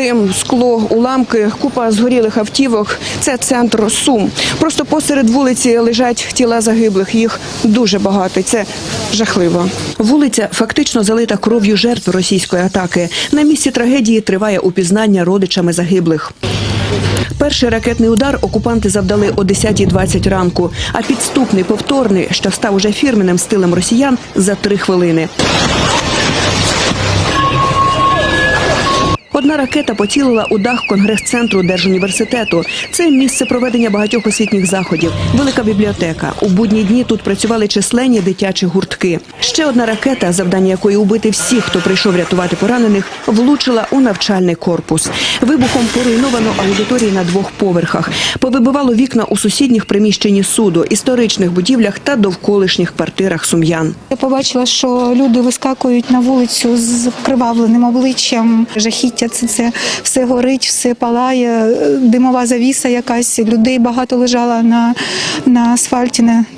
Дим, скло, уламки, купа згорілих автівок. Це центр Сум. Просто посеред вулиці лежать тіла загиблих. Їх дуже багато. Це жахливо. Вулиця фактично залита кров'ю жертв російської атаки. На місці трагедії триває упізнання родичами загиблих. Перший ракетний удар окупанти завдали о 10.20 ранку, а підступний повторний, що став уже фірменним стилем росіян, за три хвилини. Одна ракета поцілила у дах конгрес-центру Держуніверситету. Це місце проведення багатьох освітніх заходів. Велика бібліотека. У будні дні тут працювали численні дитячі гуртки. Ще одна ракета, завдання якої убити всіх, хто прийшов рятувати поранених, влучила у навчальний корпус. Вибухом поруйновано аудиторії на двох поверхах. Повибивало вікна у сусідніх приміщенні суду, історичних будівлях та довколишніх квартирах сум'ян. Я побачила, що люди вискакують на вулицю з вкривавленим обличчям. Жахіття це, це все горить, все палає, димова завіса якась. Людей багато лежало на, на асфальті.